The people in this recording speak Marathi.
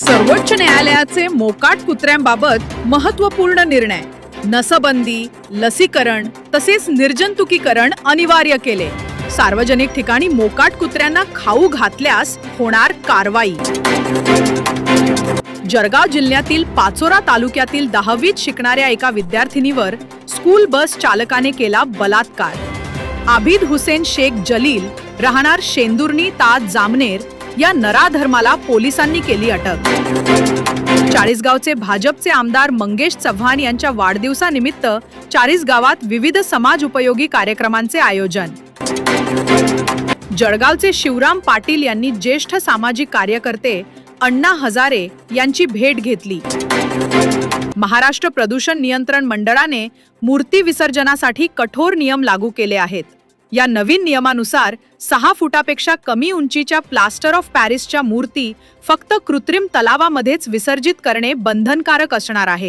सर्वोच्च न्यायालयाचे मोकाट कुत्र्यांबाबत महत्त्वपूर्ण निर्णय. नसबंदी लसीकरण तसेच निर्जंतुकीकरण अनिवार्य केले. सार्वजनिक ठिकाणी मोकाट कुत्र्यांना खाऊ घातल्यास होणार कारवाई. जळगाव जिल्ह्यातील पाचोरा तालुक्यातील दहावीत शिकणाऱ्या एका विद्यार्थिनीवर स्कूल बस चालकाने केला बलात्कार. आबिद हुसेन शेख जलील राहणार शेंदुर्णी ताज जामनेर या नराधर्माला पोलिसांनी केली अटक. चाळीसगावचे भाजपचे आमदार मंगेश चव्हाण यांच्या वाढदिवसानिमित्त चाळीसगावात विविध समाज उपयोगी कार्यक्रमांचे आयोजन. जळगावचे शिवराम पाटील यांनी ज्येष्ठ सामाजिक कार्यकर्ते अण्णा हजारे यांची भेट घेतली. महाराष्ट्र प्रदूषण नियंत्रण मंडळाने मूर्ती विसर्जनासाठी कठोर नियम लागू केले आहेत. या नवीन नियमानुसार सहा फुटापेक्षा कमी उंचीच्या प्लास्टर ऑफ पॅरिसच्या मूर्ती फक्त कृत्रिम तलावामध्येच विसर्जित करणे बंधनकारक असणार आहे.